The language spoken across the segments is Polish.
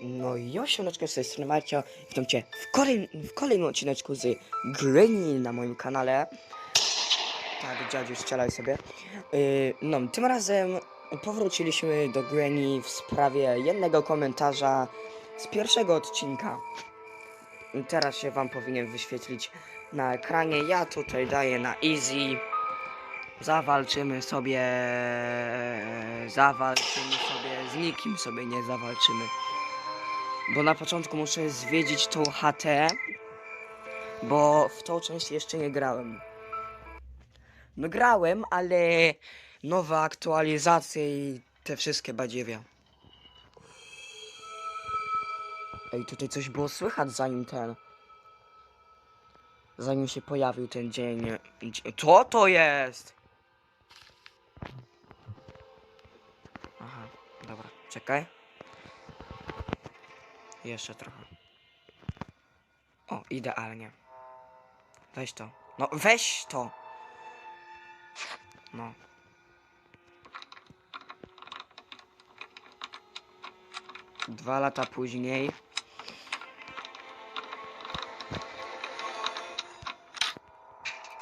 No i osiemnaczkę z tej strony Marcio. Witam cię w, kolej, w kolejnym odcineczku z Granny na moim kanale. Tak, dziadziu, strzelaj sobie. Yy, no, tym razem powróciliśmy do Granny w sprawie jednego komentarza z pierwszego odcinka. Teraz się wam powinien wyświetlić na ekranie. Ja tutaj daję na easy. Zawalczymy sobie. Zawalczymy sobie. Z nikim sobie nie zawalczymy. Bo na początku muszę zwiedzić tą chatę. Bo w tą część jeszcze nie grałem. No grałem, ale nowe aktualizacje i te wszystkie badziewia. Ej, tutaj coś było słychać zanim ten. Zanim się pojawił ten dzień. dzie- Co to jest? Aha, dobra, czekaj. Jeszcze trochę. O, idealnie. Weź to. No, weź to! No. Dwa lata później.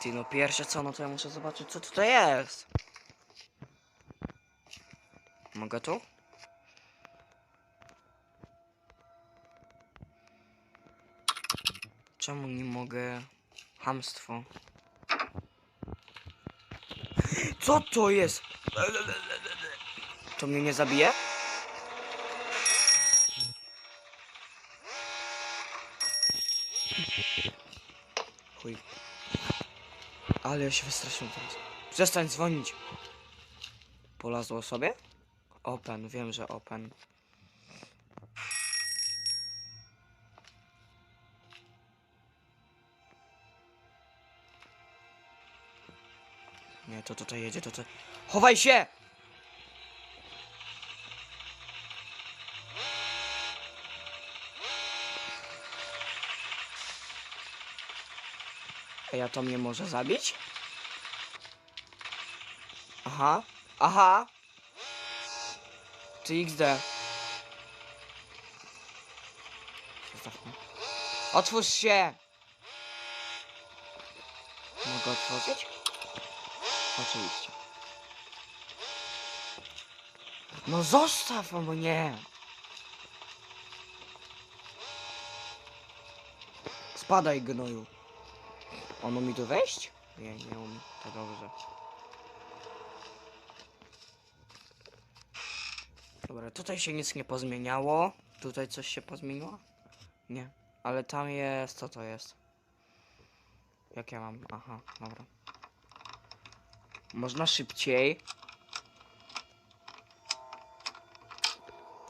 Ty, no pierwsze co, no to ja muszę zobaczyć, co tutaj jest. Mogę tu? Czemu nie mogę? Hamstwo. Co to jest? To mnie nie zabije? Chuj. Ale ja się wystraszyłem teraz. Przestań dzwonić. Polazło sobie? Open, wiem, że open. Nie, to tutaj jedzie, to to... Chowaj się! Ej, a to mnie może zabić? Aha, aha! Czy XD? Otwórz się! Mogę otworzyć? Oczywiście. No zostaw mnie! Spadaj gnoju. On umie tu wejść? Nie, nie umie. To dobrze. Dobra, tutaj się nic nie pozmieniało. Tutaj coś się pozmieniło? Nie. Ale tam jest, co to jest? Jak ja mam? Aha, dobra. Można szybciej.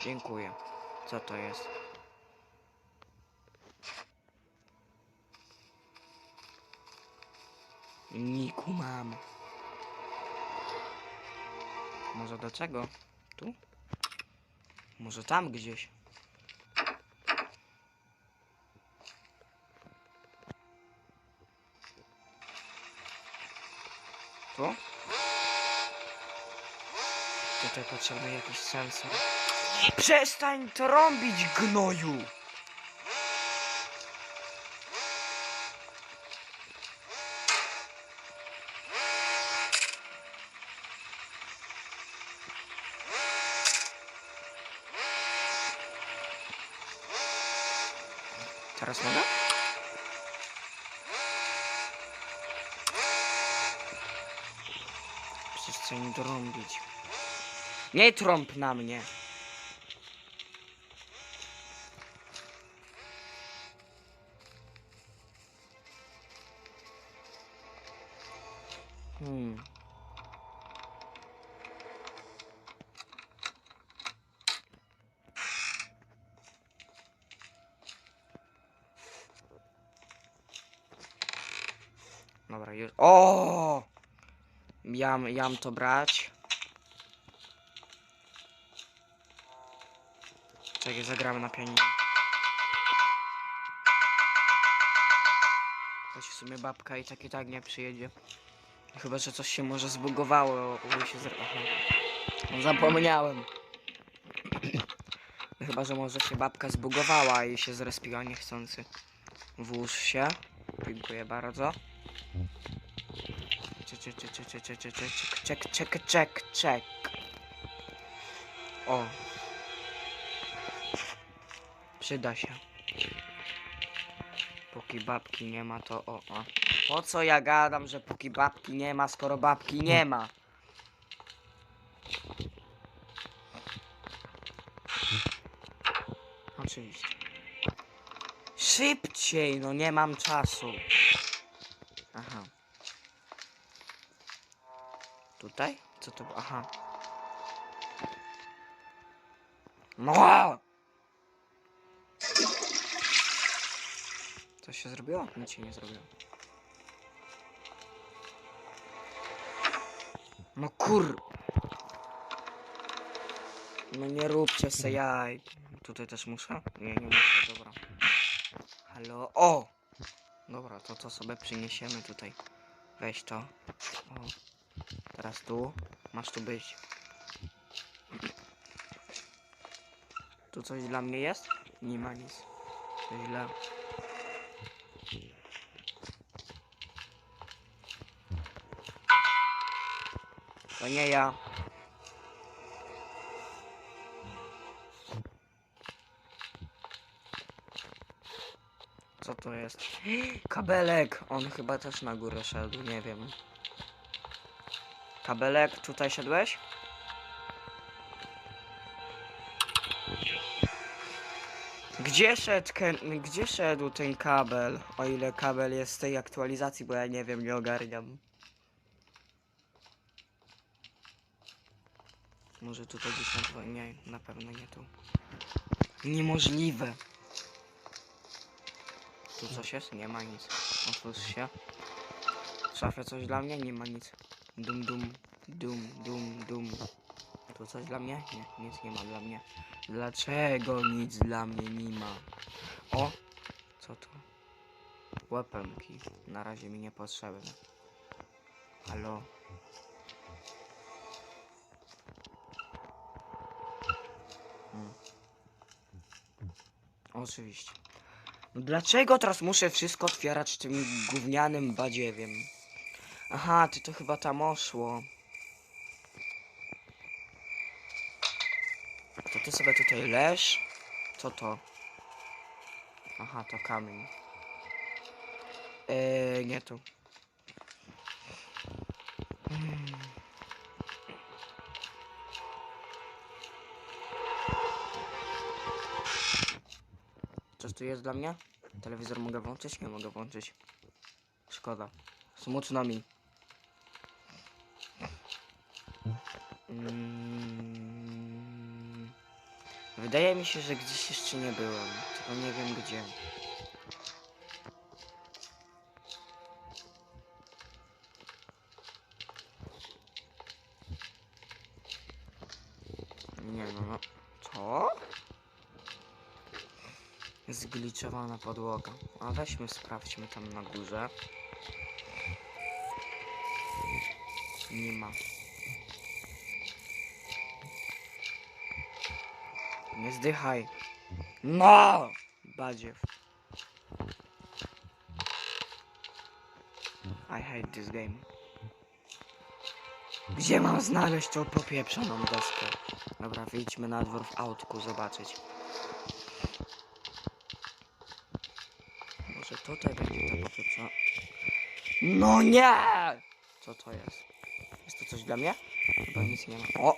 Dziękuję. Co to jest? Niku mam. Może do czego? Tu? Może tam gdzieś? Tu? Tutaj potrzebny jakiś sensor. Przestań trąbić, gnoju! Teraz mogę? Przestań trąbić. Nie trąb na mnie. Hmm. Dobra, już. O! Jam, jam to brać. Czekaj, zagramy na pianinie. Choć w sumie babka i tak i tak nie przyjedzie. Chyba, że coś się może zbugowało. się zra- Aha. No, Zapomniałem. Chyba, że może się babka zbugowała i się zrespiła niechcący. Włóż się. Dziękuję bardzo. Czek, czek, czek, czek, czek, czek, czek, czek, czek, czek. O. Przyda się. Póki babki nie ma, to o, o. Po co ja gadam, że póki babki nie ma, skoro babki nie ma? Oczywiście. Szybciej, no nie mam czasu. Aha. Tutaj? Co to? Aha. No! Co się zrobiło? Nic się nie zrobiło. No kur... No nie róbcie se jaj. Tutaj też muszę? Nie, nie muszę, dobra. Halo? O! Dobra, to to sobie przyniesiemy tutaj. Weź to. O. Teraz tu. Masz tu być. Tu coś dla mnie jest? Nie ma nic. To źle. To nie ja. Co to jest? Kabelek! On chyba też na górę szedł, nie wiem. Kabelek, tutaj szedłeś? Gdzie szedł, gdzie szedł ten kabel? O ile kabel jest z tej aktualizacji, bo ja nie wiem, nie ogarniam. Może tutaj gdzieś na dwa... Nie, na pewno nie tu. Niemożliwe. Tu coś jest? Nie ma nic. Otwórz się. W szafie coś dla mnie? Nie ma nic. Dum dum, dum dum dum. Tu coś dla mnie? Nie, nic nie ma dla mnie. Dlaczego nic dla mnie nie ma? O! Co to? Weaponki. Na razie mi nie potrzebne. Halo? Oczywiście. No Dlaczego teraz muszę wszystko otwierać tym gównianym badziewiem? Aha, ty to chyba tam oszło. To ty sobie tutaj leż? Co to? Aha, to kamień. Eee, nie tu. Jest dla mnie? Telewizor mogę włączyć? Nie mogę włączyć. Szkoda. Smutno mi. Mm. Wydaje mi się, że gdzieś jeszcze nie byłem. Tylko nie wiem gdzie. Zgliczowana podłoga. A weźmy, sprawdźmy tam na górze. Nie ma. Nie zdychaj. No! Badziew. I hate this game. Gdzie mam znaleźć tą popieprzoną deskę? Dobra, wyjdźmy na dwór w autku zobaczyć. Może tutaj będzie ta popieprzona... No nie! Co to jest? Jest to coś dla mnie? Chyba nic nie ma. O!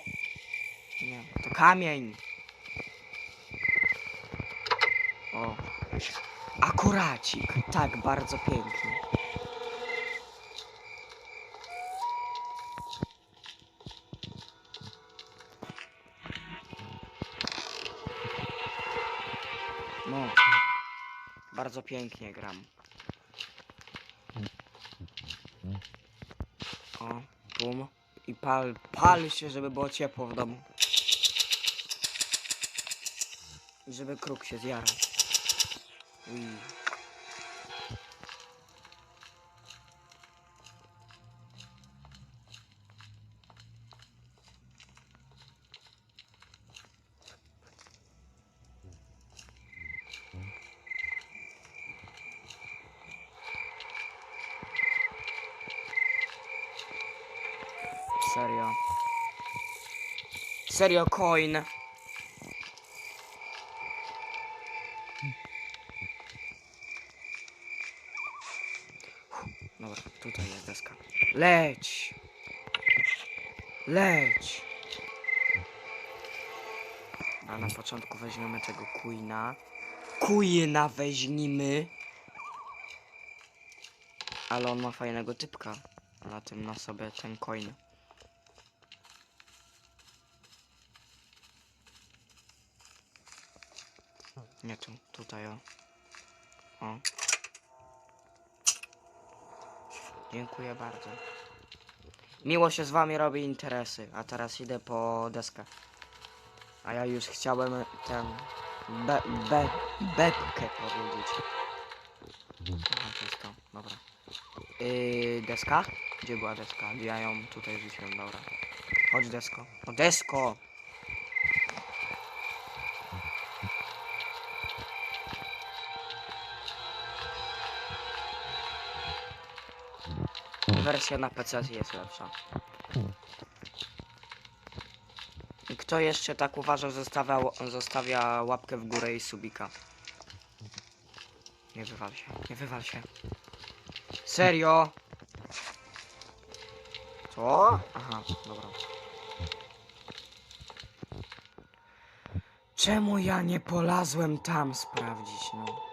Nie, to kamień! O. Akuracik. Tak, bardzo pięknie. Bardzo pięknie gram. O, bum. I pal, pal się, żeby było ciepło w domu. I żeby kruk się zjarał. Ui. Serio, coin. Dobra, tutaj jest deska. Leć! Leć! A na początku weźmiemy tego Queena. Queena weźmimy. Ale on ma fajnego typka. Na tym na sobie ten coin. Nie tu, tutaj o. O. Dziękuję bardzo. Miło się z wami robi interesy, a teraz idę po deskę. A ja już chciałem ten be, be, bebkę powiedzieć. Aha, to jest to, dobra. Yy, deska? Gdzie była deska? Ja ją tutaj rzuciłem, dobra. Chodź desko. O desko! Wersja na PC jest lepsza. I kto jeszcze tak uważa, zostawia, zostawia łapkę w górę i subika. Nie wywal się, nie wywal się. Serio? Co? Aha, dobra. Czemu ja nie polazłem tam sprawdzić, no?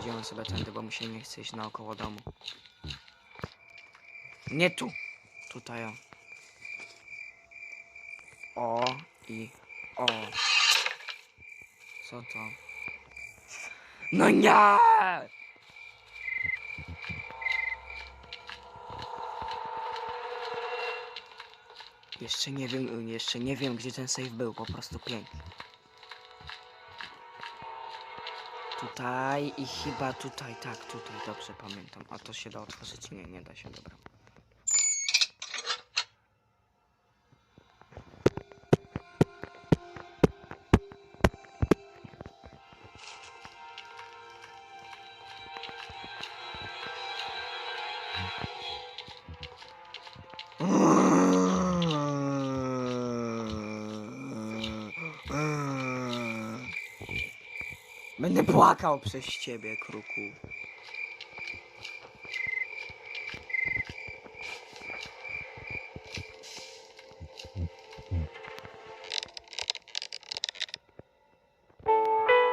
Pójdziemy sobie tędy, bo mi się nie chce iść naokoło domu. Nie tu. Tutaj o. O i o. Co to? No nie! Jeszcze nie wiem, jeszcze nie wiem gdzie ten save był, po prostu piękny. Tutaj i chyba tutaj, tak, tutaj, dobrze pamiętam. A to się da otworzyć? Nie, nie da się, dobra. Będę płakał przez ciebie, kruku.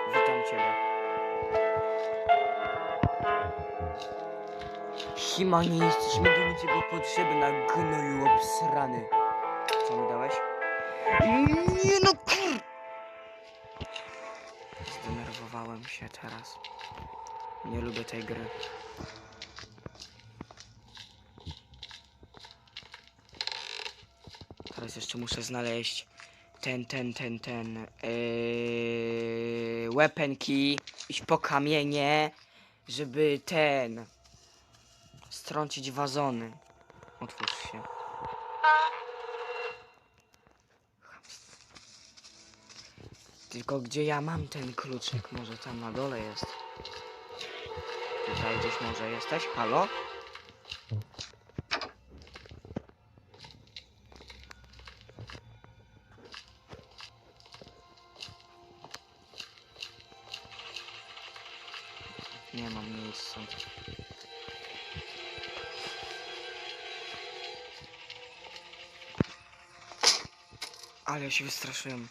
Witam ciebie. Hima, nie jesteś mi do niczego potrzebna, gnoju obsrany. Co mi dałeś? Nie no kur... Zdenerwowałem się teraz. Nie lubię tej gry. Teraz jeszcze muszę znaleźć ten, ten, ten, ten yy, key, iść po kamienie, żeby ten strącić wazony. Otwórz się. Tylko gdzie ja mam ten kluczyk? Może tam na dole jest. Tutaj gdzieś może jesteś? Halo? Nie mam miejsca. Ale się wystraszyłem.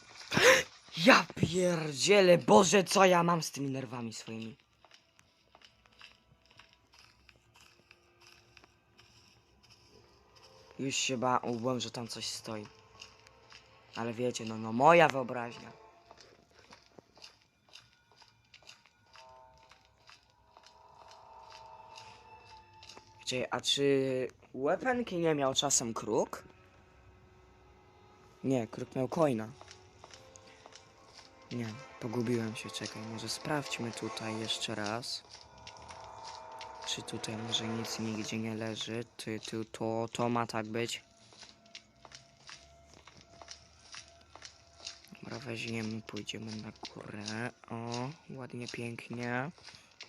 Ja pierdzielę, Boże, co ja mam z tymi nerwami swoimi? Już się bałem, że tam coś stoi. Ale wiecie, no, no moja wyobraźnia. Czekaj, a czy weaponki nie miał czasem kruk? Nie, kruk miał coina. Nie, pogubiłem się, czekaj, może sprawdźmy tutaj jeszcze raz. Czy tutaj może nic nigdzie nie leży? Ty, ty, to, to ma tak być. Dobra, weźmiemy, pójdziemy na górę. O, ładnie, pięknie.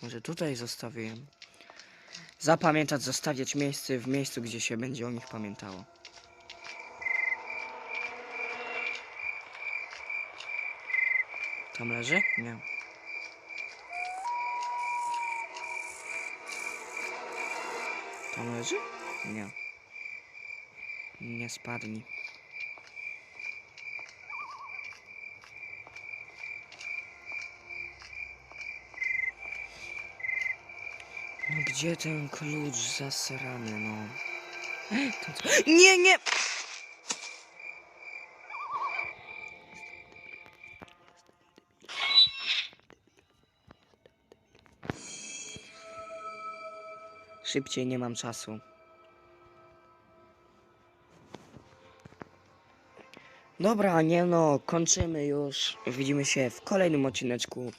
Może tutaj zostawiłem. Zapamiętać, zostawiać miejsce w miejscu, gdzie się będzie o nich pamiętało. Tam leży? Nie. Tam leży? Nie. Nie spadnie. No gdzie ten klucz zasrany, no? Nie, nie! Szybciej, nie mam czasu. Dobra, nie no, kończymy już. Widzimy się w kolejnym odcineczku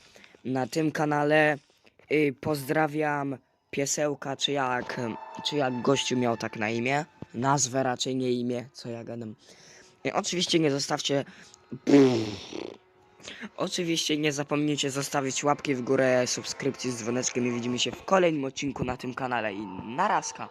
na tym kanale. Y, pozdrawiam piesełka, czy jak, czy jak gościu miał tak na imię. Nazwę raczej nie imię, co ja gadam. Y, oczywiście nie zostawcie... Oczywiście nie zapomnijcie zostawić łapki w górę, subskrypcji z dzwoneczkiem i widzimy się w kolejnym odcinku na tym kanale i narazka.